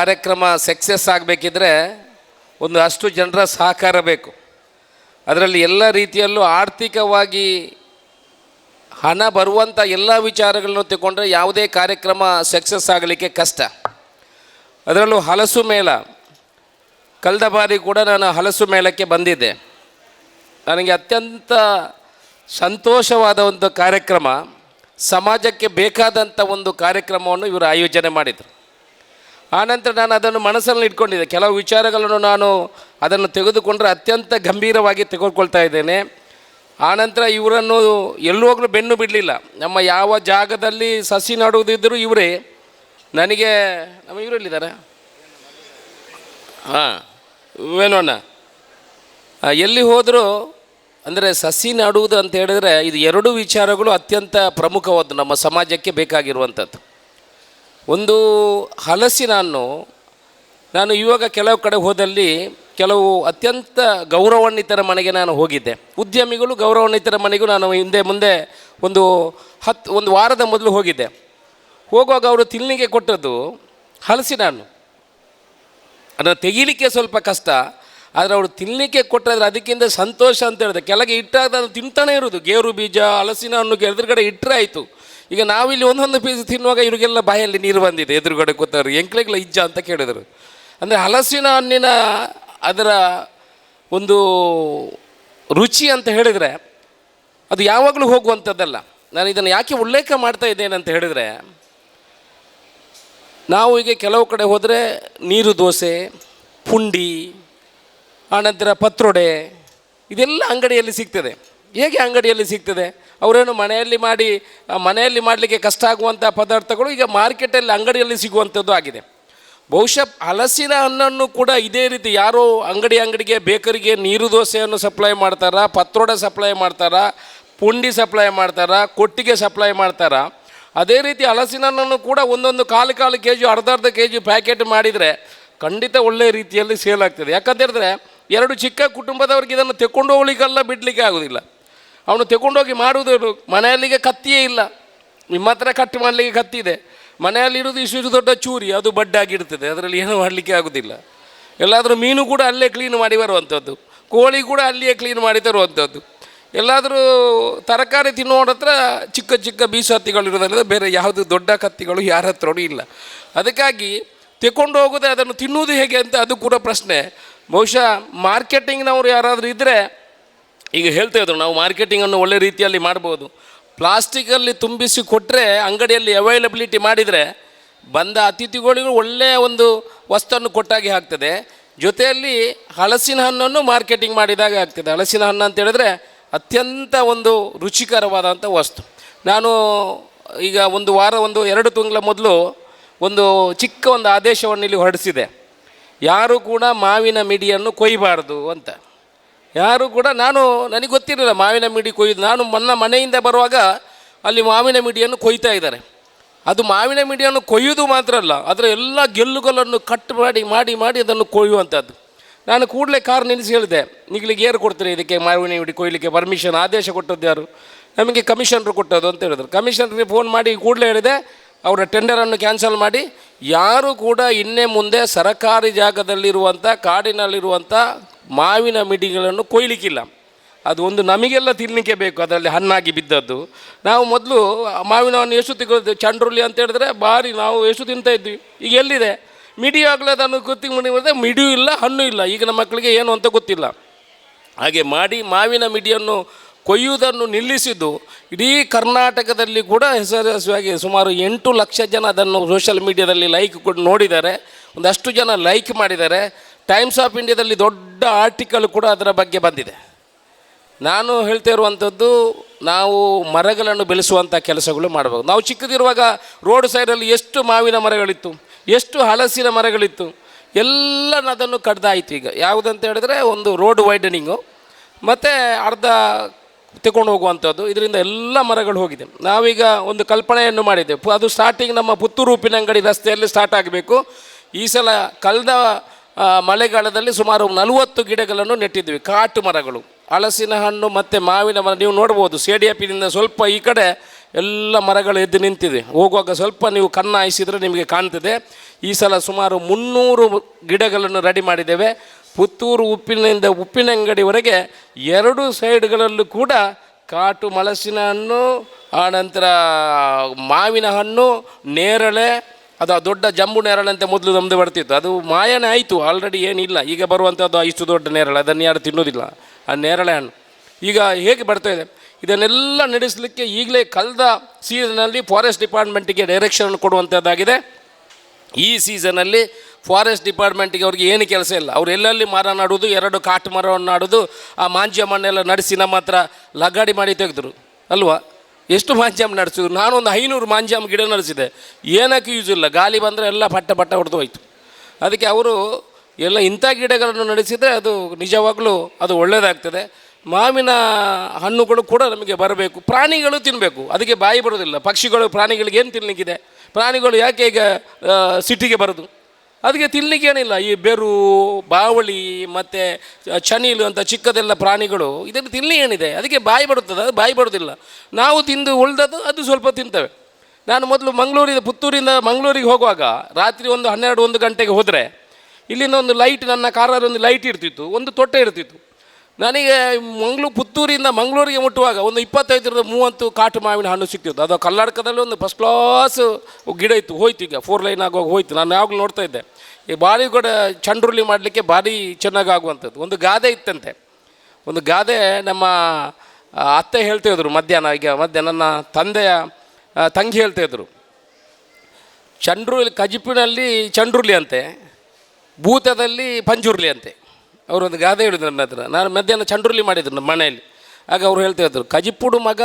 ಕಾರ್ಯಕ್ರಮ ಸಕ್ಸಸ್ ಆಗಬೇಕಿದ್ರೆ ಒಂದು ಅಷ್ಟು ಜನರ ಸಹಕಾರ ಬೇಕು. ಅದರಲ್ಲಿ ಎಲ್ಲ ರೀತಿಯಲ್ಲೂ ಆರ್ಥಿಕವಾಗಿ ಹಣ ಬರುವಂಥ ಎಲ್ಲ ವಿಚಾರಗಳನ್ನು ತಗೊಂಡ್ರೆ ಯಾವುದೇ ಕಾರ್ಯಕ್ರಮ ಸಕ್ಸಸ್ ಆಗಲಿಕ್ಕೆ ಕಷ್ಟ. ಅದರಲ್ಲೂ ಹಲಸು ಮೇಳ. ಕಳೆದ ಬಾರಿ ಕೂಡ ನಾನು ಹಲಸು ಮೇಳಕ್ಕೆ ಬಂದಿದ್ದೆ. ನನಗೆ ಅತ್ಯಂತ ಸಂತೋಷವಾದ ಒಂದು ಕಾರ್ಯಕ್ರಮ. ಸಮಾಜಕ್ಕೆ ಬೇಕಾದಂಥ ಒಂದು ಕಾರ್ಯಕ್ರಮವನ್ನು ಇವರು ಆಯೋಜನೆ ಮಾಡಿದರು. ಆನಂತರ ನಾನು ಅದನ್ನು ಮನಸ್ಸಲ್ಲಿ ಇಟ್ಕೊಂಡಿದ್ದೆ. ಕೆಲವು ವಿಚಾರಗಳನ್ನು ನಾನು ಅದನ್ನು ತೆಗೆದುಕೊಂಡ್ರೆ ಅತ್ಯಂತ ಗಂಭೀರವಾಗಿ ತೆಗೆದುಕೊಳ್ತಾ ಇದ್ದೇನೆ. ಆನಂತರ ಇವರನ್ನು ಎಲ್ಲೋಗ್ಲೂ ಬೆನ್ನು ಬಿಡಲಿಲ್ಲ. ನಮ್ಮ ಯಾವ ಜಾಗದಲ್ಲಿ ಸಸಿ ನಡುವುದಿದ್ದರೂ ಇವರೇ ನನಗೆ ನಮ್ಮ ಇವರಲ್ಲಿದ್ದಾರೆ? ಹಾಂ ವೇಣೋಣ್ಣ ಆ, ಎಲ್ಲಿ ಹೋದರೂ ಅಂದರೆ ಸಸಿ ನಾಡುವುದು ಅಂತ ಹೇಳಿದ್ರೆ ಇದು ಎರಡು ವಿಚಾರಗಳು ಅತ್ಯಂತ ಪ್ರಮುಖವಾದ್ದು ನಮ್ಮ ಸಮಾಜಕ್ಕೆ ಬೇಕಾಗಿರುವಂಥದ್ದು. ಒಂದು ಹಲಸಿನ ಹಣ್ಣು ನಾನು ಇವಾಗ ಕೆಲವು ಕಡೆ ಹೋದಲ್ಲಿ ಕೆಲವು ಅತ್ಯಂತ ಗೌರವಾನ್ವಿತರ ಮನೆಗೆ ನಾನು ಹೋಗಿದ್ದೆ. ಉದ್ಯಮಿಗಳು ಗೌರವಾನ್ವಿತರ ಮನೆಗೂ ನಾನು ಹಿಂದೆ ಮುಂದೆ ಒಂದು ಹತ್ತು ಒಂದು ವಾರದ ಮೊದಲು ಹೋಗಿದ್ದೆ. ಹೋಗುವಾಗ ಅವರು ತಿನ್ನಲಿಕ್ಕೆ ಕೊಟ್ಟದ್ದು ಹಲಸಿನ ಹಣ್ಣು ಅದನ್ನು ತೆಗೀಲಿಕ್ಕೆ ಸ್ವಲ್ಪ ಕಷ್ಟ, ಆದರೆ ಅವರು ತಿನ್ನಲಿಕ್ಕೆ ಕೊಟ್ಟರೆ ಅದಕ್ಕಿಂತ ಸಂತೋಷ ಅಂತ ಹೇಳಿದೆ. ಕೆಳಗೆ ಇಟ್ಟಾಗ ಅದು ತಿಂತಾನೆ ಇರೋದು ಗೇರು ಬೀಜ ಹಲಸಿನ ಹಣ್ಣು ಎದುರುಗಡೆ ಇಟ್ಟರೆ ಆಯಿತು. ಈಗ ನಾವಿಲ್ಲಿ ಒಂದೊಂದು ಪೀಸ್ ತಿನ್ನುವಾಗ ಇವರಿಗೆಲ್ಲ ಬಾಯಲ್ಲಿ ನೀರು ಬಂದಿದೆ, ಎದುರುಗಡೆ ಕೂತವ್ರು. ಎಂಕ್ಲೆಗಳ ಇಜ್ಜ ಅಂತ ಕೇಳಿದರು. ಅಂದರೆ ಹಲಸಿನ ಹಣ್ಣಿನ ಅದರ ಒಂದು ರುಚಿ ಅಂತ ಹೇಳಿದರೆ ಅದು ಯಾವಾಗಲೂ ಹೋಗುವಂಥದ್ದಲ್ಲ. ನಾನು ಇದನ್ನು ಯಾಕೆ ಉಲ್ಲೇಖ ಮಾಡ್ತಾ ಇದ್ದೇನೆ ಅಂತ ಹೇಳಿದರೆ, ನಾವು ಈಗ ಕೆಲವು ಕಡೆ ಹೋದರೆ ನೀರು ದೋಸೆ, ಪುಂಡಿ, ಆನಂತರ ಪತ್ರೊಡೆ, ಇದೆಲ್ಲ ಅಂಗಡಿಯಲ್ಲಿ ಸಿಗ್ತದೆ. ಹೇಗೆ ಅಂಗಡಿಯಲ್ಲಿ ಸಿಗ್ತದೆ? ಅವರೇನು ಮನೆಯಲ್ಲಿ ಮಾಡಿ ಮನೆಯಲ್ಲಿ ಮಾಡಲಿಕ್ಕೆ ಕಷ್ಟ ಆಗುವಂಥ ಪದಾರ್ಥಗಳು ಈಗ ಮಾರ್ಕೆಟಲ್ಲಿ ಅಂಗಡಿಯಲ್ಲಿ ಸಿಗುವಂಥದ್ದು ಆಗಿದೆ. ಬಹುಶಃ ಹಲಸಿನ ಹಣ್ಣನ್ನು ಕೂಡ ಇದೇ ರೀತಿ ಯಾರೋ ಅಂಗಡಿ ಅಂಗಡಿಗೆ ಬೇಕರಿಗೆ ನೀರು ದೋಸೆಯನ್ನು ಸಪ್ಲೈ ಮಾಡ್ತಾರಾ, ಪತ್ರೊಡೆ ಸಪ್ಲೈ ಮಾಡ್ತಾರಾ, ಪುಂಡಿ ಸಪ್ಲೈ ಮಾಡ್ತಾರಾ, ಕೊಟ್ಟಿಗೆ ಸಪ್ಲೈ ಮಾಡ್ತಾರಾ. ಅದೇ ರೀತಿ ಹಲಸಿನ ಹಣ್ಣನ್ನು ಕೂಡ ಒಂದೊಂದು ಕಾಲು ಕಾಲು ಕೆ ಜಿ ಅರ್ಧ ಅರ್ಧ ಕೆ ಜಿ ಪ್ಯಾಕೆಟ್ ಮಾಡಿದರೆ ಖಂಡಿತ ಒಳ್ಳೆಯ ರೀತಿಯಲ್ಲಿ ಸೇಲ್ ಆಗ್ತದೆ. ಯಾಕಂತ ಹೇಳಿದ್ರೆ ಎರಡು ಚಿಕ್ಕ ಕುಟುಂಬದವ್ರಿಗೆ ಇದನ್ನು ತೆಕ್ಕೊಂಡು ಹೋಗ್ಲಿಕ್ಕೆಲ್ಲ ಬಿಡಲಿಕ್ಕೆ ಆಗೋದಿಲ್ಲ. ಅವನು ತಗೊಂಡೋಗಿ ಮಾಡುವುದು ಮನೆಯಲ್ಲಿಗೆ ಕತ್ತಿಯೇ ಇಲ್ಲ. ನಿಮ್ಮ ಹತ್ರ ಕಟ್ ಮಾಡಲಿಕ್ಕೆ ಕತ್ತಿ ಇದೆ ಮನೆಯಲ್ಲಿರೋದು ಇಷ್ಟು ದೊಡ್ಡ ಚೂರಿ, ಅದು ಬಡ್ಡಾಗಿರ್ತದೆ ಅದರಲ್ಲಿ ಏನು ಮಾಡಲಿಕ್ಕೆ ಆಗೋದಿಲ್ಲ. ಎಲ್ಲಾದರೂ ಮೀನು ಕೂಡ ಅಲ್ಲೇ ಕ್ಲೀನ್ ಮಾಡಿ ಬರುವಂಥದ್ದು. ಕೋಳಿ ಕೂಡ ಅಲ್ಲಿಯೇ ಕ್ಲೀನ್ ಮಾಡಿ ತರುವಂಥದ್ದು. ಎಲ್ಲಾದರೂ ತರಕಾರಿ ತಿನ್ನೋರ ಹತ್ರ ಚಿಕ್ಕ ಚಿಕ್ಕ ಬೀಸು ಹತ್ತಿಗಳು ಇರೋದ್ರಿಂದ ಬೇರೆ ಯಾವುದು ದೊಡ್ಡ ಕತ್ತಿಗಳು ಯಾರ ಹತ್ರನೂ ಇಲ್ಲ. ಅದಕ್ಕಾಗಿ ತೆಕೊಂಡು ಹೋಗೋದೇ ಅದನ್ನು ತಿನ್ನುವುದು ಹೇಗೆ ಅಂತ ಅದು ಕೂಡ ಪ್ರಶ್ನೆ. ಬಹುಶಃ ಮಾರ್ಕೆಟಿಂಗ್ನವರು ಯಾರಾದರೂ ಇದ್ದರೆ ಈಗ ಹೇಳ್ತಾ ಇದ್ರು, ನಾವು ಮಾರ್ಕೆಟಿಂಗನ್ನು ಒಳ್ಳೆ ರೀತಿಯಲ್ಲಿ ಮಾಡ್ಬೋದು. ಪ್ಲಾಸ್ಟಿಕಲ್ಲಿ ತುಂಬಿಸಿ ಕೊಟ್ಟರೆ ಅಂಗಡಿಯಲ್ಲಿ ಅವೈಲಬಿಲಿಟಿ ಮಾಡಿದರೆ ಬಂದ ಅತಿಥಿಗಳಿಗೂ ಒಳ್ಳೆಯ ಒಂದು ವಸ್ತುವನ್ನು ಕೊಟ್ಟಾಗಿ ಆಗ್ತದೆ. ಜೊತೆಯಲ್ಲಿ ಹಲಸಿನ ಹಣ್ಣನ್ನು ಮಾರ್ಕೆಟಿಂಗ್ ಮಾಡಿದಾಗ ಆಗ್ತದೆ. ಹಲಸಿನ ಹಣ್ಣು ಅಂತ ಹೇಳಿದ್ರೆ ಅತ್ಯಂತ ಒಂದು ರುಚಿಕರವಾದಂಥ ವಸ್ತು. ನಾನು ಈಗ ಒಂದು ವಾರ, ಒಂದು ಎರಡು ತಿಂಗಳ ಮೊದಲು ಒಂದು ಚಿಕ್ಕ ಒಂದು ಆದೇಶವನ್ನು ಇಲ್ಲಿ ಹೊರಡಿಸಿದೆ. ಯಾರು ಕೂಡ ಮಾವಿನ ಮಿಡಿಯನ್ನು ಕೊಯ್ಯಬಾರ್ದು ಅಂತ. ಯಾರು ಕೂಡ ನಾನು, ನನಗೆ ಗೊತ್ತಿರಲಿಲ್ಲ, ಮಾವಿನ ಮಿಡಿ ಕೊಯ್ದು. ನಾನು ನನ್ನ ಮನೆಯಿಂದ ಬರುವಾಗ ಅಲ್ಲಿ ಮಾವಿನ ಮಿಡಿಯನ್ನು ಕೊಯ್ತಾ ಇದ್ದಾರೆ. ಅದು ಮಾವಿನ ಮಿಡಿಯನ್ನು ಕೊಯ್ಯುವುದು ಮಾತ್ರ ಅಲ್ಲ, ಅದರ ಎಲ್ಲ ಗೆಲ್ಲುಗಳನ್ನು ಕಟ್ ಮಾಡಿ ಮಾಡಿ ಮಾಡಿ ಅದನ್ನು ಕೊಯ್ಯುವಂಥದ್ದು. ನಾನು ಕೂಡಲೇ ಕಾರ್ ನಿಲ್ಲಿಸಿ ಹೇಳಿದೆ, ನಿಗ್ಲಿಗೆ ಏರು ಕೊಡ್ತೀರಿ ಇದಕ್ಕೆ ಮಾವಿನ ಮಿಡಿ ಕೊಯ್ಲಿಕ್ಕೆ ಪರ್ಮಿಷನ್ ಆದೇಶ ಕೊಟ್ಟದ್ದು ಯಾರು? ನಮಗೆ ಕಮಿಷನರು ಕೊಟ್ಟದ್ದು ಅಂತ ಹೇಳಿದ್ರು. ಕಮಿಷನರ್ಗೆ ಫೋನ್ ಮಾಡಿ ಕೂಡಲೇ ಹೇಳಿದೆ, ಅವರ ಟೆಂಡರನ್ನು ಕ್ಯಾನ್ಸಲ್ ಮಾಡಿ. ಯಾರು ಕೂಡ ಇನ್ನೇ ಮುಂದೆ ಸರಕಾರಿ ಜಾಗದಲ್ಲಿರುವಂಥ, ಕಾಡಿನಲ್ಲಿರುವಂಥ ಮಾವಿನ ಮಿಡಿಗಳನ್ನು ಕೊಯ್ಲಿಕ್ಕಿಲ್ಲ. ಅದು ಒಂದು ನಮಗೆಲ್ಲ ತಿನ್ನಲಿಕ್ಕೆ ಬೇಕು, ಅದರಲ್ಲಿ ಹಣ್ಣಾಗಿ ಬಿದ್ದದ್ದು. ನಾವು ಮೊದಲು ಮಾವಿನ ಹಣ್ಣು ಎಷ್ಟು ತೆಗೆದು ಚಂಡ್ರುಲಿ ಅಂತ ಹೇಳಿದ್ರೆ ಭಾರಿ ನಾವು ಎಷ್ಟು ತಿಂತಾ ಇದ್ವಿ. ಈಗ ಎಲ್ಲಿದೆ? ಮಿಡಿ ಆಗಲೇ ಅದನ್ನು ಗೊತ್ತಿಗೆ ಮಾಡಿದ್ರೆ ಮಿಡಿಯೂ ಇಲ್ಲ, ಹಣ್ಣು ಇಲ್ಲ. ಈಗಿನ ಮಕ್ಕಳಿಗೆ ಏನು ಅಂತ ಗೊತ್ತಿಲ್ಲ. ಹಾಗೆ ಮಾಡಿ ಮಾವಿನ ಮಿಡಿಯನ್ನು ಕೊಯ್ಯುವುದನ್ನು ನಿಲ್ಲಿಸಿದ್ದು ಇಡೀ ಕರ್ನಾಟಕದಲ್ಲಿ ಕೂಡ ಹೆಸರುವಾಸಿ ಸುಮಾರು ಎಂಟು ಲಕ್ಷ ಜನ ಅದನ್ನು ಸೋಷಿಯಲ್ ಮೀಡಿಯಾದಲ್ಲಿ ಲೈಕ್ ಕೊಟ್ಟು ನೋಡಿದ್ದಾರೆ. ಒಂದಷ್ಟು ಜನ ಲೈಕ್ ಮಾಡಿದ್ದಾರೆ. ಟೈಮ್ಸ್ ಆಫ್ ಇಂಡಿಯಾದಲ್ಲಿ ದೊಡ್ಡ ಆರ್ಟಿಕಲ್ ಕೂಡ ಅದರ ಬಗ್ಗೆ ಬಂದಿದೆ. ನಾನು ಹೇಳ್ತಾ ಇರುವಂಥದ್ದು ನಾವು ಮರಗಳನ್ನು ಬೆಳೆಸುವಂಥ ಕೆಲಸಗಳು ಮಾಡಬೇಕು ನಾವು ಚಿಕ್ಕದಿರುವಾಗ ರೋಡ್ ಸೈಡಲ್ಲಿ ಎಷ್ಟು ಮಾವಿನ ಮರಗಳಿತ್ತು, ಎಷ್ಟು ಹಲಸಿನ ಮರಗಳಿತ್ತು ಎಲ್ಲ ಅದನ್ನು ಕಡ್ದಾಯಿತು ಈಗ. ಯಾವುದಂತ ಹೇಳಿದ್ರೆ ಒಂದು ರೋಡ್ ವೈಡನಿಂಗು ಮತ್ತು ಅರ್ಧ ತಗೊಂಡು ಹೋಗುವಂಥದ್ದು ಇದರಿಂದ ಎಲ್ಲ ಮರಗಳು ಹೋಗಿದೆ. ನಾವೀಗ ಒಂದು ಕಲ್ಪನೆಯನ್ನು ಮಾಡಿದ್ದೆವು. ಅದು ಸ್ಟಾರ್ಟಿಂಗ್ ನಮ್ಮ ಪುತ್ತೂರು ಉಪ್ಪಿನಂಗಡಿ ರಸ್ತೆಯಲ್ಲಿ ಸ್ಟಾರ್ಟ್ ಆಗಬೇಕು. ಈ ಸಲ ಕಳೆದ ಮಳೆಗಾಲದಲ್ಲಿ ಸುಮಾರು ನಲವತ್ತು ಗಿಡಗಳನ್ನು ನೆಟ್ಟಿದ್ವಿ. ಕಾಟು ಮರಗಳು, ಹಲಸಿನ ಹಣ್ಣು ಮತ್ತು ಮಾವಿನ ಮರ, ನೀವು ನೋಡ್ಬೋದು ಸೇಡಿಯಪ್ಪಿನಿಂದ ಸ್ವಲ್ಪ ಈ ಕಡೆ ಎಲ್ಲ ಮರಗಳು ಎದ್ದು ನಿಂತಿದೆ. ಹೋಗುವಾಗ ಸ್ವಲ್ಪ ನೀವು ಕನ್ನ ಹಾಯಿಸಿದರೆ ನಿಮಗೆ ಕಾಣ್ತದೆ. ಈ ಸಲ ಸುಮಾರು ಮುನ್ನೂರು ಗಿಡಗಳನ್ನು ರೆಡಿ ಮಾಡಿದ್ದೇವೆ. ಪುತ್ತೂರು ಉಪ್ಪಿನಿಂದ ಉಪ್ಪಿನ ಅಂಗಡಿವರೆಗೆ ಎರಡು ಸೈಡ್ಗಳಲ್ಲೂ ಕೂಡ ಕಾಟು ಮಲಸಿನ ಹಣ್ಣು ಆನಂತರ ಮಾವಿನ ಹಣ್ಣು, ನೇರಳೆ ಅದು ಆ ದೊಡ್ಡ ಜಂಬು ನೇರಳೆ ಮೊದಲು ನಮ್ಮದು ಬರ್ತಿತ್ತು. ಅದು ಮಾಯನೇ ಆಯಿತು ಆಲ್ರೆಡಿ ಏನಿಲ್ಲ. ಈಗ ಬರುವಂಥದ್ದು ಇಷ್ಟು ದೊಡ್ಡ ನೇರಳೆ, ಅದನ್ನು ಯಾರು ತಿನ್ನೋದಿಲ್ಲ. ಆ ನೇರಳೆ ಹಣ್ಣು. ಈಗ ಹೇಗೆ ಬರ್ತಾ ಇದೆ? ಇದನ್ನೆಲ್ಲ ನಡೆಸಲಿಕ್ಕೆ ಈಗಲೇ ಕಳೆದ ಸೀಸನಲ್ಲಿ ಫಾರೆಸ್ಟ್ ಡಿಪಾರ್ಟ್ಮೆಂಟಿಗೆ ಡೈರೆಕ್ಷನ್ ಕೊಡುವಂಥದ್ದಾಗಿದೆ. ಈ ಸೀಸನಲ್ಲಿ ಫಾರೆಸ್ಟ್ ಡಿಪಾರ್ಟ್ಮೆಂಟಿಗೆ ಅವ್ರಿಗೆ ಏನು ಕೆಲಸ ಇಲ್ಲ. ಅವ್ರು ಎಲ್ಲೆಲ್ಲಿ ಮರ ನಾಡೋದು, ಎರಡು ಕಾಟು ಮರವನ್ನು ನಾಡೋದು, ಆ ಮಾಂಜ್ಯ ಮಣ್ಣೆಲ್ಲ ನಡೆಸಿ ನಮ್ಮ ಹತ್ರ ಲಗಾಡಿ ಮಾಡಿ ತೆಗೆದ್ರು. ಅಲ್ವಾ? ಎಷ್ಟು ಮಾಂಜಾಮ್ ನಡೆಸಿದ್ರು? ನಾನೊಂದು ಐನೂರು ಮಾಂಜಾಮ್ ಗಿಡ ನಡೆಸಿದೆ. ಏನಕ್ಕೆ ಯೂಸ್ ಇಲ್ಲ. ಗಾಳಿ ಬಂದರೆ ಎಲ್ಲ ಪಟ್ಟ ಪಟ್ಟ ಹೊಡೆದು ಹೋಯ್ತು. ಅದಕ್ಕೆ ಅವರು ಎಲ್ಲ ಇಂಥ ಗಿಡಗಳನ್ನು ನಡೆಸಿದರೆ ಅದು ನಿಜವಾಗಲೂ ಅದು ಒಳ್ಳೆಯದಾಗ್ತದೆ ಮಾವಿನ ಹಣ್ಣುಗಳು ಕೂಡ ನಮಗೆ ಬರಬೇಕು. ಪ್ರಾಣಿಗಳು ತಿನ್ನಬೇಕು ಅದಕ್ಕೆ ಬಾಯಿ ಬರೋದಿಲ್ಲ ಪಕ್ಷಿಗಳು ಪ್ರಾಣಿಗಳಿಗೆ ಏನು ತಿನ್ನಲಿಕ್ಕಿದೆ ಪ್ರಾಣಿಗಳು ಯಾಕೆ ಈಗ ಸಿಟಿಗೆ ಬರೋದು? ಅದಕ್ಕೆ ತಿನ್ನಲಿಕ್ಕೆ ಏನಿಲ್ಲ ಈ ಬೆರು, ಬಾವಳಿ ಮತ್ತು ಚನೀಲು ಅಂತ ಚಿಕ್ಕದೆಲ್ಲ ಪ್ರಾಣಿಗಳು ಇದನ್ನು ತಿನ್ನಲಿ ಏನಿದೆ? ಅದಕ್ಕೆ ಬಾಯಿ ಬರುತ್ತದೆ, ಅದು ಬಾಯಿ ಬರೋದಿಲ್ಲ ನಾವು ತಿಂದು ಉಳ್ದದ್ದು ಅದು ಸ್ವಲ್ಪ ತಿಂತವೆ. ನಾನು ಮೊದಲು ಮಂಗಳೂರಿಂದ, ಪುತ್ತೂರಿಂದ ಮಂಗಳೂರಿಗೆ ಹೋಗುವಾಗ ರಾತ್ರಿ ಒಂದು ಹನ್ನೆರಡು ಒಂದು ಗಂಟೆಗೆ ಹೋದರೆ ಇಲ್ಲಿಂದ ಒಂದು ಲೈಟ್, ನನ್ನ ಕಾರಲ್ಲಿ ಒಂದು ಲೈಟ್ ಇರ್ತಿತ್ತು, ಒಂದು ತೊಟ್ಟೆ ಇರ್ತಿತ್ತು. ನನಗೆ ಮಂಗ್ಳೂರು ಪುತ್ತೂರಿಂದ ಮಂಗಳೂರಿಗೆ ಮುಟ್ಟುವಾಗ ಒಂದು ಇಪ್ಪತ್ತೈದರಿಂದ ಮೂವತ್ತು ಕಾಟು ಮಾವಿನ ಹಣ್ಣು ಸಿಕ್ತಿತ್ತು. ಅದು ಕರ್ನಾಟಕದಲ್ಲಿ ಒಂದು ಫಸ್ಟ್ ಕ್ಲಾಸ್ ಗಿಡ ಇತ್ತು, ಹೋಯ್ತು ಈಗ. ಫೋರ್ ಲೈನ್ ಆಗುವಾಗ ಹೋಯ್ತು. ನಾನು ಯಾವಾಗಲೂ ನೋಡ್ತಾ ಇದ್ದೆ. ಈ ಭಾರಿ ಕೂಡ ಚಂಡ್ರುಲಿ ಮಾಡಲಿಕ್ಕೆ ಭಾರಿ ಚೆನ್ನಾಗಿ ಆಗುವಂಥದ್ದು ಒಂದು ಗಾದೆ ಇತ್ತಂತೆ. ಒಂದು ಗಾದೆ ನಮ್ಮ ಅತ್ತೆ ಹೇಳ್ತಾಯಿದ್ರು ಮಧ್ಯಾಹ್ನ. ಈಗ ಮಧ್ಯಾಹ್ನ ನನ್ನ ತಂದೆಯ ತಂಗಿ ಹೇಳ್ತಾಯಿದ್ರು ಚಂಡ್ರುಲಿ ಕಜಿಪಿನಲ್ಲಿ ಚಂಡ್ರುಲಿ ಅಂತೆ. ಭೂತದಲ್ಲಿ ಪಂಜುರ್ಲಿ ಅಂತೆ. ಅವರೊಂದು ಗಾದೆ ಹೇಳಿದ್ರು ನನ್ನ ಹತ್ರ. ನಾನು ಮಧ್ಯಾಹ್ನ ಚಂಡ್ರುಲಿ ಮಾಡಿದ್ರು ನಮ್ಮ ಮನೆಯಲ್ಲಿ. ಆಗ ಅವ್ರು ಹೇಳ್ತಾ ಇದ್ರು, ಕಜಿಪುಡು ಮಗ,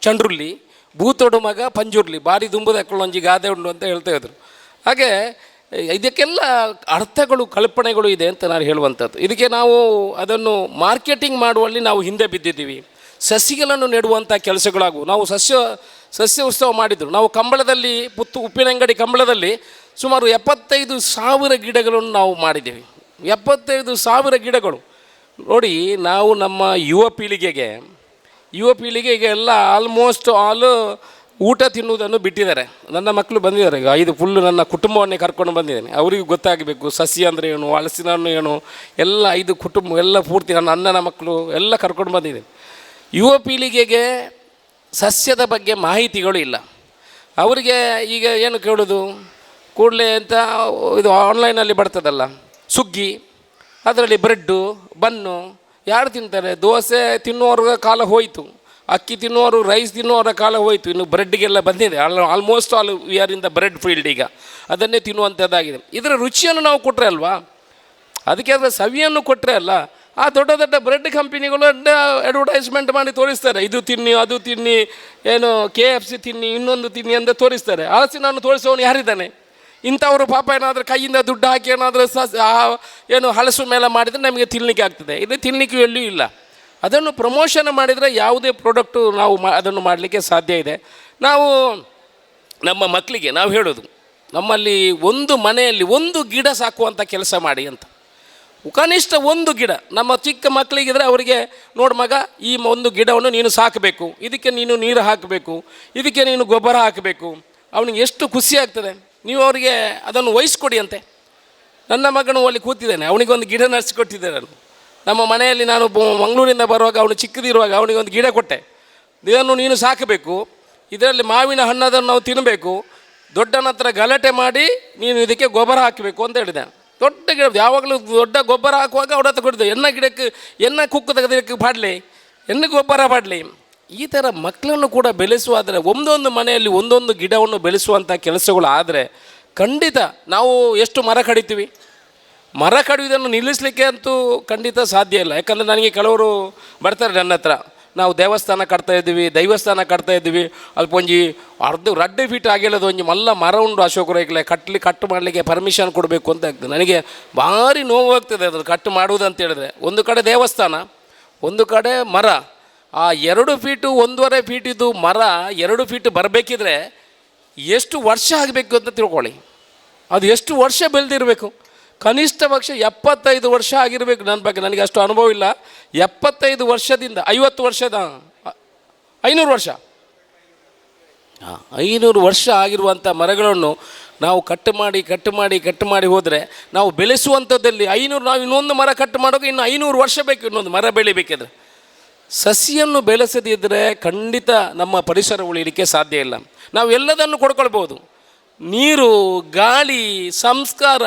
ಚಂಡ್ರುಲಿ, ಭೂತೋಡು ಮಗ, ಪಂಜುರ್ಲಿ, ಬಾರಿ ದುಂಬದ ಒಂಜಿ ಗಾದೆ ಉಂಡು ಅಂತ ಹೇಳ್ತಾ ಇದ್ರು. ಹಾಗೆ, ಇದಕ್ಕೆಲ್ಲ ಅರ್ಥಗಳು, ಕಲ್ಪನೆಗಳು ಇದೆ ಅಂತ ನಾನು ಹೇಳುವಂಥದ್ದು. ಇದಕ್ಕೆ ನಾವು ಅದನ್ನು ಮಾರ್ಕೆಟಿಂಗ್ ಮಾಡುವಲ್ಲಿ ನಾವು ಹಿಂದೆ ಬಿದ್ದಿದ್ದೀವಿ. ಸಸಿಗಳನ್ನು ನೆಡುವಂಥ ಕೆಲಸಗಳಾಗುವು. ನಾವು ಸಸ್ಯ ಸಸ್ಯ ಉತ್ಸವ ಮಾಡಿದರು. ನಾವು ಕಂಬಳದಲ್ಲಿ, ಪುತ್ತು ಉಪ್ಪಿನಂಗಡಿ ಕಂಬಳದಲ್ಲಿ ಸುಮಾರು ಎಪ್ಪತ್ತೈದು ಸಾವಿರ ಗಿಡಗಳನ್ನು ನಾವು ಮಾಡಿದ್ದೇವೆ. ಎಪ್ಪತ್ತೈದು ಸಾವಿರ ಗಿಡಗಳು. ನೋಡಿ, ನಾವು ನಮ್ಮ ಯುವ ಪೀಳಿಗೆಗೆ ಯುವ ಪೀಳಿಗೆಗೆ ಎಲ್ಲ ಆಲ್ಮೋಸ್ಟ್ ಆಲ್ ಊಟ ತಿನ್ನುವುದನ್ನು ಬಿಟ್ಟಿದ್ದಾರೆ. ನನ್ನ ಮಕ್ಕಳು ಬಂದಿದ್ದಾರೆ, ಈಗ ಐದು ಫುಲ್ಲು ನನ್ನ ಕುಟುಂಬವನ್ನೇ ಕರ್ಕೊಂಡು ಬಂದಿದ್ದೇನೆ. ಅವರಿಗೂ ಗೊತ್ತಾಗಬೇಕು, ಸಸಿ ಅಂದರೆ ಏನು ಹಲಸಿನ ಏನು, ಎಲ್ಲ ಐದು ಕುಟುಂಬ, ಎಲ್ಲ ಪೂರ್ತಿ ನನ್ನ ಅಣ್ಣನ ಮಕ್ಕಳು ಎಲ್ಲ ಕರ್ಕೊಂಡು ಬಂದಿದ್ದೇನೆ. ಯುವ ಪೀಳಿಗೆಗೆ ಸಸ್ಯದ ಬಗ್ಗೆ ಮಾಹಿತಿಗಳು ಇಲ್ಲ. ಅವರಿಗೆ ಈಗ ಏನು ಕೇಳೋದು? ಕೂಡಲೇ ಅಂತ ಇದು ಆನ್ಲೈನಲ್ಲಿ ಬರ್ತದಲ್ಲ. ಸುಗ್ಗಿ, ಅದರಲ್ಲಿ ಬ್ರೆಡ್ಡು, ಬನ್ನು, ಯಾರು ತಿಂತಾರೆ? ದೋಸೆ ತಿನ್ನುವವ್ರ ಕಾಲ ಹೋಯಿತು. ಅಕ್ಕಿ ತಿನ್ನುವವರು, ರೈಸ್ ತಿನ್ನುವರ ಕಾಲ ಹೋಯಿತು. ಇನ್ನು ಬ್ರೆಡ್ಗೆಲ್ಲ ಬಂದಿದೆ. All almost all we are in the bread field ಈಗ. ಅದನ್ನೇ ತಿನ್ನುವಂಥದ್ದಾಗಿದೆ. ಇದರ ರುಚಿಯನ್ನು ನಾವು ಕೊಟ್ಟರೆ ಅಲ್ವಾ? ಅದಕ್ಕೆ ಅದರ ಸವಿಯನ್ನು ಕೊಟ್ಟರೆ ಅಲ್ಲ? ಆ ದೊಡ್ಡ ದೊಡ್ಡ ಬ್ರೆಡ್ ಕಂಪನಿಗಳು ಅಡ್ವರ್ಟೈಸ್ಮೆಂಟ್ ಮಾಡಿ ತೋರಿಸ್ತಾರೆ. ಇದು ತಿನ್ನಿ, ಅದು ತಿನ್ನಿ, ಏನು ಕೆ ಎಫ್ ಸಿ ತಿನ್ನಿ, ಇನ್ನೊಂದು ತಿನ್ನಿ ಅಂತ ತೋರಿಸ್ತಾರೆ. ಹಲಸಿನನ್ನು ತೋರಿಸೋನು ಯಾರಿದ್ದಾನೆ? ಇಂಥವರು ಪಾಪ ಏನಾದರೂ ಕೈಯಿಂದ ದುಡ್ಡು ಹಾಕಿ ಏನಾದರೂ ಸಸ್ ಏನು ಹಲಸು ಮೇಲೆ ಮಾಡಿದರೆ ನಮಗೆ ತಿನ್ನಲಿಕ್ಕೆ ಆಗ್ತದೆ. ಇದು ತಿನ್ನಲಿಕ್ಕೆ ಎಲ್ಲೂ ಇಲ್ಲ. ಅದನ್ನು ಪ್ರಮೋಷನ್ ಮಾಡಿದರೆ ಯಾವುದೇ ಪ್ರಾಡಕ್ಟು ನಾವು ಮಾ ಅದನ್ನು ಮಾಡಲಿಕ್ಕೆ ಸಾಧ್ಯ ಇದೆ. ನಾವು ನಮ್ಮ ಮಕ್ಕಳಿಗೆ ನಾವು ಹೇಳೋದು, ನಮ್ಮಲ್ಲಿ ಒಂದು ಮನೆಯಲ್ಲಿ ಒಂದು ಗಿಡ ಸಾಕುವಂಥ ಕೆಲಸ ಮಾಡಿ ಅಂತ. ಕನಿಷ್ಠ ಒಂದು ಗಿಡ, ನಮ್ಮ ಚಿಕ್ಕ ಮಕ್ಕಳಿಗಿದ್ರೆ ಅವರಿಗೆ, ನೋಡು ಮಗ, ಈ ಒಂದು ಗಿಡವನ್ನು ನೀನು ಸಾಕಬೇಕು, ಇದಕ್ಕೆ ನೀನು ನೀರು ಹಾಕಬೇಕು, ಇದಕ್ಕೆ ನೀನು ಗೊಬ್ಬರ ಹಾಕಬೇಕು, ಅವನಿಗೆ ಎಷ್ಟು ಖುಷಿ ಆಗ್ತದೆ. ನೀವು ಅವರಿಗೆ ಅದನ್ನು ವಹಿಸ್ಕೊಡಿ ಅಂತೆ. ನನ್ನ ಮಗನು ಅಲ್ಲಿ ಕೂತಿದ್ದಾನೆ ಅವನಿಗೆ ಒಂದು ಗಿಡ ನಡೆಸಿಕೊಟ್ಟಿದ್ದೆ ನಾನು ನಮ್ಮ ಮನೆಯಲ್ಲಿ ನಾನು ಮಂಗಳೂರಿಂದ ಬರುವಾಗ ಅವನು ಚಿಕ್ಕದಿರುವಾಗ ಅವನಿಗೆ ಒಂದು ಗಿಡ ಕೊಟ್ಟೆ. ಇದನ್ನು ನೀನು ಸಾಕಬೇಕು, ಇದರಲ್ಲಿ ಮಾವಿನ ಹಣ್ಣದನ್ನು ನಾವು ತಿನ್ನಬೇಕು ದೊಡ್ಡನ ಹತ್ರ ಗಲಾಟೆ ಮಾಡಿ ನೀನು ಇದಕ್ಕೆ ಗೊಬ್ಬರ ಹಾಕಬೇಕು ಅಂತ ಹೇಳಿದೆ ದೊಡ್ಡ ಗಿಡ, ಯಾವಾಗಲೂ ದೊಡ್ಡ ಗೊಬ್ಬರ ಹಾಕುವಾಗ ಅವ್ರ ಹತ್ರ ಎನ್ನ ಗಿಡಕ್ಕೆ, ಎನ್ನ ಕುಕ್ಕು ತೆಗೆದಕ್ಕೆ ಪಾಡಲಿ? ಎನ್ನ ಗೊಬ್ಬರ ಪಾಡಲಿ? ಈ ಥರ ಮಕ್ಕಳನ್ನು ಕೂಡ ಬೆಳೆಸುವಾದರೆ ಒಂದೊಂದು ಮನೆಯಲ್ಲಿ ಒಂದೊಂದು ಗಿಡವನ್ನು ಬೆಳೆಸುವಂಥ ಕೆಲಸಗಳು ಆದರೆ ಖಂಡಿತ ನಾವು ಎಷ್ಟು ಮರ ಕಡಿತೀವಿ? ಮರ ಕಡಿಯುವುದನ್ನು ನಿಲ್ಲಿಸಲಿಕ್ಕೆ ಅಂತೂ ಖಂಡಿತ ಸಾಧ್ಯ ಇಲ್ಲ. ಯಾಕಂದರೆ ನನಗೆ ಕೆಲವರು ಬರ್ತಾರೆ ನನ್ನ ಹತ್ರ. ನಾವು ದೇವಸ್ಥಾನ ಕಟ್ತಾ ಇದ್ದೀವಿ, ದೈವಸ್ಥಾನ ಕಟ್ತಾ ಇದ್ದೀವಿ. ಅಲ್ಪ ಒಂಜಿ ಅರ್ಧ ರಡ್ಡು ಫೀಟ್ ಆಗಿಲ್ಲದ ಒಂಜಿ ಮಲ್ಲ ಮರ ಉಂಡು ಅಶೋಕ ರೈಕ್ಲೆ ಕಟ್ಟಲಿ ಕಟ್ಟು ಮಾಡಲಿಕ್ಕೆ ಪರ್ಮಿಷನ್ ಕೊಡಬೇಕು ಅಂತ ಆಗ್ತದೆ. ನನಗೆ ಭಾರಿ ನೋವಾಗ್ತದೆ ಅದನ್ನು ಕಟ್ ಮಾಡುವುದು ಅಂತ ಹೇಳಿದ್ರೆ. ಒಂದು ಕಡೆ ದೇವಸ್ಥಾನ, ಒಂದು ಕಡೆ ಮರ. ಆ ಎರಡು ಫೀಟು ಒಂದೂವರೆ ಫೀಟಿದ್ದು ಮರ ಎರಡು ಫೀಟ್ ಬರಬೇಕಿದ್ರೆ ಎಷ್ಟು ವರ್ಷ ಆಗಬೇಕು ಅಂತ ತಿಳ್ಕೊಳ್ಳಿ. ಅದು ಎಷ್ಟು ವರ್ಷ ಬೆಳೆದಿರಬೇಕು. ಕನಿಷ್ಠ ಪಕ್ಷ ಎಪ್ಪತ್ತೈದು ವರ್ಷ ಆಗಿರಬೇಕು ನನ್ನ ಬಗ್ಗೆ, ನನಗೆ ಅಷ್ಟು ಅನುಭವ ಇಲ್ಲ. ಎಪ್ಪತ್ತೈದು ವರ್ಷದಿಂದ, ಐವತ್ತು ವರ್ಷದ, ಐನೂರು ವರ್ಷ. ಹಾಂ, ಐನೂರು ವರ್ಷ ಆಗಿರುವಂಥ ಮರಗಳನ್ನು ನಾವು ಕಟ್ ಮಾಡಿ ಕಟ್ ಮಾಡಿ ಕಟ್ ಮಾಡಿ ಹೋದರೆ ನಾವು ಬೆಳೆಸುವಂಥದ್ದಲ್ಲಿ ಐನೂರು, ನಾವು ಇನ್ನೊಂದು ಮರ ಕಟ್ ಮಾಡೋಕೆ ಇನ್ನು ಐನೂರು ವರ್ಷ ಬೇಕು, ಇನ್ನೊಂದು ಮರ ಬೆಳಿಬೇಕಿದ್ರೆ. ಸಸಿಯನ್ನು ಬೆಳೆಸದಿದ್ದರೆ ಖಂಡಿತ ನಮ್ಮ ಪರಿಸರ ಉಳಿಲಿಕ್ಕೆ ಸಾಧ್ಯ ಇಲ್ಲ. ನಾವು ಎಲ್ಲದನ್ನು ಕೊಡ್ಕೊಳ್ಬೋದು. ನೀರು, ಗಾಳಿ, ಸಂಸ್ಕಾರ,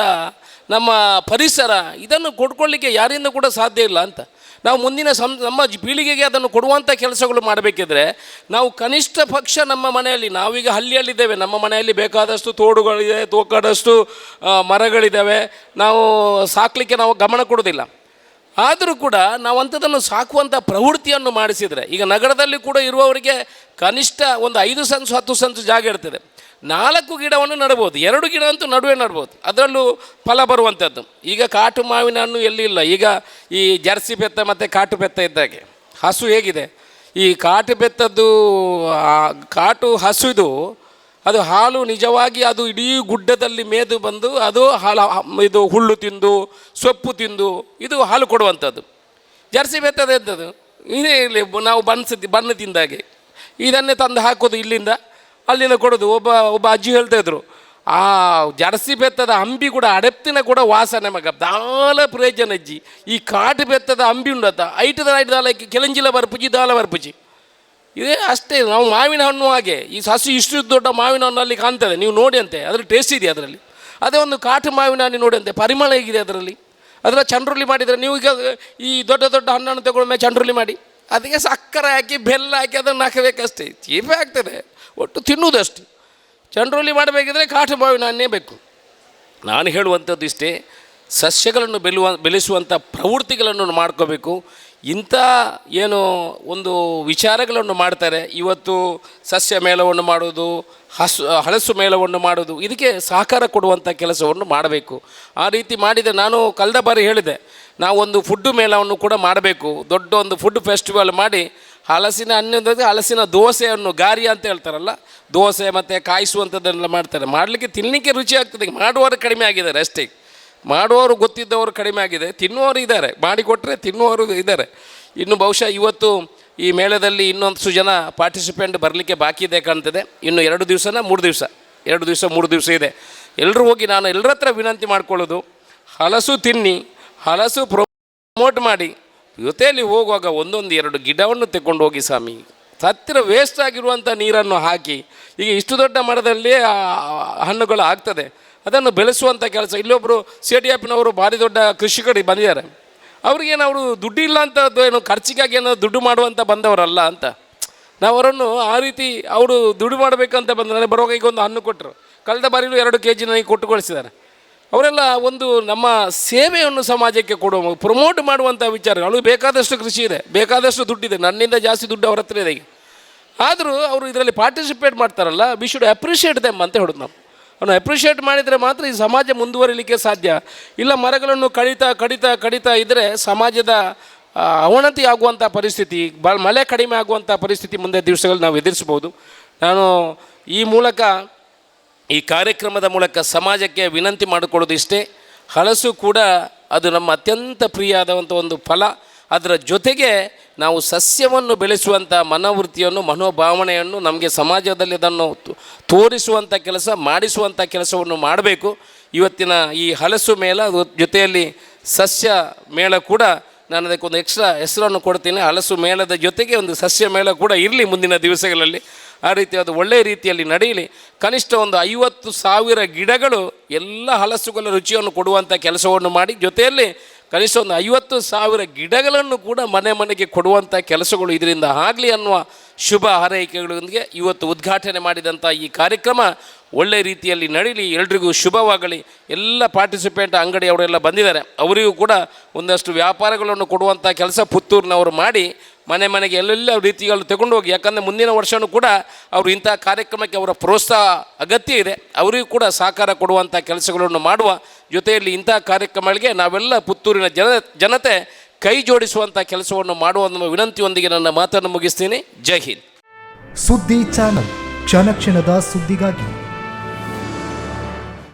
ನಮ್ಮ ಪರಿಸರ ಇದನ್ನು ಕೊಡ್ಕೊಳ್ಳಿಕ್ಕೆ ಯಾರಿಂದ ಕೂಡ ಸಾಧ್ಯ ಇಲ್ಲ ಅಂತ. ನಾವು ಮುಂದಿನ ಸಂ, ನಮ್ಮ ಪೀಳಿಗೆಗೆ ಅದನ್ನು ಕೊಡುವಂಥ ಕೆಲಸಗಳು ಮಾಡಬೇಕಿದ್ರೆ ನಾವು ಕನಿಷ್ಠ ಪಕ್ಷ ನಮ್ಮ ಮನೆಯಲ್ಲಿ, ನಾವೀಗ ಹಳ್ಳಿಯಲ್ಲಿದ್ದೇವೆ. ನಮ್ಮ ಮನೆಯಲ್ಲಿ ಬೇಕಾದಷ್ಟು ತೋಡುಗಳಿದೆ, ತೋಕಾದಷ್ಟು ಮರಗಳಿದ್ದಾವೆ. ನಾವು ಸಾಕಲಿಕ್ಕೆ ನಾವು ಗಮನ ಕೊಡೋದಿಲ್ಲ ಆದರೂ ಕೂಡ ನಾವು ಅಂಥದ್ದನ್ನು ಸಾಕುವಂಥ ಪ್ರವೃತ್ತಿಯನ್ನು ಮಾಡಿಸಿದರೆ, ಈಗ ನಗರದಲ್ಲಿ ಕೂಡ ಇರುವವರಿಗೆ ಕನಿಷ್ಠ ಒಂದು ಐದು ಸೆನ್ಸು ಹತ್ತು ಸೆನ್ಸು ಜಾಗ ಇರ್ತದೆ. ನಾಲ್ಕು ಗಿಡವನ್ನು ನಡ್ಬೋದು ಎರಡು ಗಿಡ ಅಂತೂ ನಡುವೆ ನಡ್ಬೋದು ಅದರಲ್ಲೂ ಫಲ ಬರುವಂಥದ್ದು. ಈಗ ಕಾಟು ಮಾವಿನ ಹಣ್ಣು ಎಲ್ಲಿ ಇಲ್ಲ, ಈಗ ಈ ಜರ್ಸಿ ಬೆತ್ತ ಮತ್ತು ಕಾಟು ಬೆತ್ತ ಇದ್ದಾಗೆ ಹಸು ಹೇಗಿದೆ? ಈ ಕಾಟು ಬೆತ್ತದ್ದು ಕಾಟು ಹಸು ಇದು ಅದು ಹಾಲು ನಿಜವಾಗಿ ಅದು ಇಡೀ ಗುಡ್ಡದಲ್ಲಿ ಮೇದು ಬಂದು ಅದು ಹಾಲು, ಇದು ಹುಲ್ಲು ತಿಂದು, ಸೊಪ್ಪು ತಿಂದು, ಇದು ಹಾಲು ಕೊಡುವಂಥದ್ದು. ಜರ್ಸಿ ಬೆತ್ತದ ಎಂಥದ್ದು ಇದೇ ಇಲ್ಲಿ ನಾವು ಬನ್ಸ್, ಬನ್ನು ತಿಂದಾಗೆ ಇದನ್ನೇ ತಂದು ಹಾಕೋದು ಇಲ್ಲಿಂದ, ಅಲ್ಲಿಂದ ಕೊಡೋದು. ಒಬ್ಬ ಒಬ್ಬ ಅಜ್ಜಿ ಹೇಳ್ತಾ ಇದ್ರು, ಆ ಜರ್ಸಿ ಬೆತ್ತದ ಅಂಬಿ ಕೂಡ, ಅಡೆಪ್ತಿನ ಕೂಡ ವಾಸನೆ ಮಗ ದಾಲ ಪ್ರಯೋಜನ ಅಜ್ಜಿ. ಈ ಕಾಟು ಬೆತ್ತದ ಅಂಬಿ ಉಂಡತ್ತ. ಐಟದ ಐಟದ ಕೆಳಂಜಿಲ ಬರ್ಪುಜಿ, ದಾಲ ಬರ್ಪುಜಿ. ಇದೇ ಅಷ್ಟೇ ನಾವು ಮಾವಿನ ಹಣ್ಣು ಹಾಗೆ. ಈ ಸಸಿ ಇಷ್ಟು ದೊಡ್ಡ ಮಾವಿನ ಹಣ್ಣಲ್ಲಿ ಕಾಣ್ತದೆ. ನೀವು ನೋಡಿ ಅಂತೆ. ಅದರಲ್ಲಿ ಟೇಸ್ಟ್ ಇದೆ ಅದರಲ್ಲಿ. ಅದೇ ಒಂದು ಕಾಟು ಮಾವಿನ ಹಣ್ಣು ನೋಡಿ ಅಂತೆ. ಪರಿಮಳ ಹೇಗಿದೆ ಅದರಲ್ಲಿ. ಅದರ ಚಂಡ್ರುಲಿ ಮಾಡಿದರೆ ನೀವು ಈಗ ಈ ದೊಡ್ಡ ದೊಡ್ಡ ಹಣ್ಣನ್ನು ತಗೊಳ್ಮೆ ಚಂಡ್ರುಲಿ ಮಾಡಿ. ಅದಕ್ಕೆ ಸಕ್ಕರೆ ಹಾಕಿ, ಬೆಲ್ಲ ಹಾಕಿ ಅದನ್ನು ಹಾಕಬೇಕಷ್ಟೇ. ಚೀಪೇ ಆಗ್ತದೆ. ಒಟ್ಟು ತಿನ್ನುವುದಷ್ಟೇ. ಚಂಡ್ರುಲಿ ಮಾಡಬೇಕಿದ್ರೆ ಕಾಟು ಮಾವಿನ ಹಣ್ಣೇ ಬೇಕು. ನಾನು ಹೇಳುವಂಥದ್ದು ಇಷ್ಟೇ. ಸಸ್ಯಗಳನ್ನು ಬೆಲುವ, ಬೆಳೆಸುವಂಥ ಪ್ರವೃತ್ತಿಗಳನ್ನು ಮಾಡ್ಕೋಬೇಕು. ಇಂಥ ಏನು ಒಂದು ವಿಚಾರಗಳನ್ನು ಮಾಡ್ತಾರೆ. ಇವತ್ತು ಸಸ್ಯ ಮೇಳವನ್ನು ಮಾಡೋದು ಹಸು ಹಳಸು ಮೇಳವನ್ನು ಮಾಡೋದು ಇದಕ್ಕೆ ಸಹಕಾರ ಕೊಡುವಂಥ ಕೆಲಸವನ್ನು ಮಾಡಬೇಕು. ಆ ರೀತಿ ಮಾಡಿದರೆ ನಾನು ಕಳೆದ ಬಾರಿ ಹೇಳಿದೆ, ನಾವು ಒಂದು ಫುಡ್ ಮೇಳವನ್ನು ಕೂಡ ಮಾಡಬೇಕು. ದೊಡ್ಡ ಒಂದು ಫುಡ್ ಫೆಸ್ಟಿವಲ್ ಮಾಡಿ, ಹಲಸಿನ ಹಣ್ಣು ಹಲಸಿನ ದೋಸೆಯನ್ನು ಗಾರಿ ಅಂತ ಹೇಳ್ತಾರಲ್ಲ, ದೋಸೆ ಮತ್ತು ಕಾಯಿಸುವಂಥದ್ದನ್ನೆಲ್ಲ ಮಾಡ್ತಾರೆ. ಮಾಡಲಿಕ್ಕೆ ತಿನ್ನಲಿಕ್ಕೆ ರುಚಿ ಆಗ್ತದೆ ಮಾಡುವವರು ಕಡಿಮೆ ಆಗಿದ್ದಾರೆ ಅಷ್ಟೇ. ಮಾಡುವವರು ಗೊತ್ತಿದ್ದವರು ಕಡಿಮೆ ಆಗಿದೆ. ತಿನ್ನುವವರು ಇದ್ದಾರೆ. ಮಾಡಿಕೊಟ್ಟರೆ ತಿನ್ನುವರು ಇದ್ದಾರೆ. ಇನ್ನು ಬಹುಶಃ ಇವತ್ತು ಈ ಮೇಳದಲ್ಲಿ ಇನ್ನೊಂದು ಜನ ಪಾರ್ಟಿಸಿಪೆಂಟ್ ಬರಲಿಕ್ಕೆ ಬಾಕಿ ಇದೆ ಕಾಣ್ತದೆ. ಇನ್ನು ಎರಡು ದಿವಸನ ಮೂರು ದಿವಸ. ಎರಡು ದಿವಸ, ಮೂರು ದಿವಸ ಇದೆ. ಎಲ್ಲರೂ ಹೋಗಿ ನಾನು ಎಲ್ಲರ ಹತ್ರ ವಿನಂತಿ ಮಾಡ್ಕೊಳ್ಳೋದು. ಹಲಸು ತಿನ್ನಿ, ಹಲಸು ಪ್ರಮೋಟ್ ಮಾಡಿ. ಜೊತೆಯಲ್ಲಿ ಹೋಗುವಾಗ ಒಂದೊಂದು ಎರಡು ಗಿಡವನ್ನು ತೆಕ್ಕೊಂಡು ಹೋಗಿ ಸ್ವಾಮಿ. ಹತ್ತಿರ ವೇಸ್ಟ್ ಆಗಿರುವಂಥ ನೀರನ್ನು ಹಾಕಿ. ಈಗ ಇಷ್ಟು ದೊಡ್ಡ ಮರದಲ್ಲಿ ಹಣ್ಣುಗಳು ಆಗ್ತದೆ. ಅದನ್ನು ಬೆಳೆಸುವಂಥ ಕೆಲಸ. ಇಲ್ಲೊಬ್ಬರು ಸಿ ಡಿ ಎಫ್ನವರು ಭಾರಿ ದೊಡ್ಡ ಕೃಷಿಕರಿಗೆ ಬಂದಿದ್ದಾರೆ. ಅವ್ರಿಗೇನು ಅವರು ದುಡ್ಡಿಲ್ಲ ಅಂತ ಏನು ಖರ್ಚಿಗಾಗಿ ಏನೋ ದುಡ್ಡು ಮಾಡುವಂತ ಬಂದವರಲ್ಲ ಅಂತ. ನಾವು ಅವರನ್ನು ಆ ರೀತಿ ಅವರು ದುಡ್ಡು ಮಾಡಬೇಕಂತ ಬಂದರೆ ಬರುವಾಗ ಈಗ ಒಂದು ಹಣ್ಣು ಕೊಟ್ಟರು ಕಳೆದ ಬಾರಿಲೂ ಎರಡು ಕೆ ಜಿ ನನಗೆ ಕೊಟ್ಟು ಕಳಿಸಿದ್ದಾರೆ ಅವರೆಲ್ಲ ಒಂದು ನಮ್ಮ ಸೇವೆಯನ್ನು ಸಮಾಜಕ್ಕೆ ಕೊಡುವ ಪ್ರಮೋಟ್ ಮಾಡುವಂಥ ವಿಚಾರ. ಅವಳು ಬೇಕಾದಷ್ಟು ಕೃಷಿ ಇದೆ, ಬೇಕಾದಷ್ಟು ದುಡ್ಡಿದೆ. ನನ್ನಿಂದ ಜಾಸ್ತಿ ದುಡ್ಡು ಅವ್ರ ಹತ್ರ ಇದೆ ಆದರೂ ಅವರು ಇದರಲ್ಲಿ ಪಾರ್ಟಿಸಿಪೇಟ್ ಮಾಡ್ತಾರಲ್ಲ ವಿ ಶುಡ್ ಅಪ್ರಿಷಿಯೇಟ್ ದೆಮ್ ಅಂತ ಹೇಳೋದು ನಾವು. ಅವನು ಅಪ್ರಿಷಿಯೇಟ್ ಮಾಡಿದರೆ ಮಾತ್ರ ಈ ಸಮಾಜ ಮುಂದುವರಿಲಿಕ್ಕೆ ಸಾಧ್ಯ. ಇಲ್ಲ ಮರಗಳನ್ನು ಕಡಿತಾ ಕಡಿತಾ ಕಡಿತಾ ಇದ್ದರೆ ಸಮಾಜದ ಅವನತಿ ಆಗುವಂಥ ಪರಿಸ್ಥಿತಿ ಭಾಳ ಮಳೆ ಕಡಿಮೆ ಆಗುವಂಥ ಪರಿಸ್ಥಿತಿ ಮುಂದೆ ದಿವಸಗಳು ನಾವು ಎದುರಿಸ್ಬೋದು ನಾನು ಈ ಮೂಲಕ, ಈ ಕಾರ್ಯಕ್ರಮದ ಮೂಲಕ ಸಮಾಜಕ್ಕೆ ವಿನಂತಿ ಮಾಡಿಕೊಳ್ಳೋದು ಇಷ್ಟೇ ಹಲಸು ಕೂಡ ಅದು ನಮ್ಮ ಅತ್ಯಂತ ಪ್ರಿಯಾದಂಥ ಒಂದು ಫಲ. ಅದರ ಜೊತೆಗೆ ನಾವು ಸಸ್ಯವನ್ನು ಬೆಳೆಸುವಂಥ ಮನೋವೃತ್ತಿಯನ್ನು, ಮನೋಭಾವನೆಯನ್ನು ನಮಗೆ ಸಮಾಜದಲ್ಲಿ ಅದನ್ನು ತೋರಿಸುವಂಥ ಕೆಲಸ ಮಾಡಿಸುವಂಥ ಕೆಲಸವನ್ನು ಮಾಡಬೇಕು. ಇವತ್ತಿನ ಈ ಹಲಸು ಮೇಳ ಜೊತೆಯಲ್ಲಿ ಸಸ್ಯ ಮೇಳ ಕೂಡ ನಾನು ಅದಕ್ಕೊಂದು ಎಕ್ಸ್ಟ್ರಾ ಹೆಸರನ್ನು ಕೊಡ್ತೀನಿ. ಹಲಸು ಮೇಳದ ಜೊತೆಗೆ ಒಂದು ಸಸ್ಯ ಮೇಳ ಕೂಡ ಇರಲಿ ಮುಂದಿನ ದಿವಸಗಳಲ್ಲಿ. ಆ ರೀತಿ ಅದು ಒಳ್ಳೆಯ ರೀತಿಯಲ್ಲಿ ನಡೆಯಲಿ. ಕನಿಷ್ಠ ಒಂದು ಐವತ್ತು ಸಾವಿರ ಗಿಡಗಳು ಎಲ್ಲ ಹಲಸುಗಳ ರುಚಿಯನ್ನು ಕೊಡುವಂಥ ಕೆಲಸವನ್ನು ಮಾಡಿ ಜೊತೆಯಲ್ಲಿ ಕನಿಷ್ಠ ಒಂದು ಐವತ್ತು ಸಾವಿರ ಗಿಡಗಳನ್ನು ಕೂಡ ಮನೆ ಮನೆಗೆ ಕೊಡುವಂಥ ಕೆಲಸಗಳು ಇದರಿಂದ ಆಗಲಿ ಅನ್ನುವ ಶುಭ ಹಾರೈಕೆಗಳೊಂದಿಗೆ ಇವತ್ತು ಉದ್ಘಾಟನೆ ಮಾಡಿದಂಥ ಈ ಕಾರ್ಯಕ್ರಮ ಒಳ್ಳೆ ರೀತಿಯಲ್ಲಿ ನಡೀಲಿ. ಎಲ್ರಿಗೂ ಶುಭವಾಗಲಿ. ಎಲ್ಲ ಪಾರ್ಟಿಸಿಪೇಂಟ್ ಅಂಗಡಿಯವರೆಲ್ಲ ಬಂದಿದ್ದಾರೆ. ಅವರಿಗೂ ಕೂಡ ಒಂದಷ್ಟು ವ್ಯಾಪಾರಗಳನ್ನು ಕೊಡುವಂಥ ಕೆಲಸ ಪುತ್ತೂರಿನವರು ಮಾಡಿ ಮನೆ ಮನೆಗೆ ಎಲ್ಲೆಲ್ಲ ರೀತಿಗಳು ತಗೊಂಡು ಹೋಗಿ ಯಾಕಂದರೆ ಮುಂದಿನ ವರ್ಷವೂ ಕೂಡ ಅವರು ಇಂಥ ಕಾರ್ಯಕ್ರಮಕ್ಕೆ ಅವರ ಪ್ರೋತ್ಸಾಹ ಅಗತ್ಯ ಇದೆ. ಅವರಿಗೂ ಕೂಡ ಸಹಕಾರ ಕೊಡುವಂಥ ಕೆಲಸಗಳನ್ನು ಮಾಡುವ ಜೊತೆಯಲ್ಲಿ ಇಂಥ ಕಾರ್ಯಕ್ರಮಗಳಿಗೆ ನಾವೆಲ್ಲ ಪುತ್ತೂರಿನ ಜನ, ಜನತೆ ಕೈ ಜೋಡಿಸುವಂಥ ಕೆಲಸವನ್ನು ಮಾಡುವ ವಿನಂತಿಯೊಂದಿಗೆ ನನ್ನ ಮಾತನ್ನು ಮುಗಿಸ್ತೀನಿ. ಜೈ ಹಿಂದ್. ಸುದ್ದಿ ಚಾನಲ್ ಕ್ಷಣ ಕ್ಷಣದ ಸುದ್ದಿಗಾಗಿ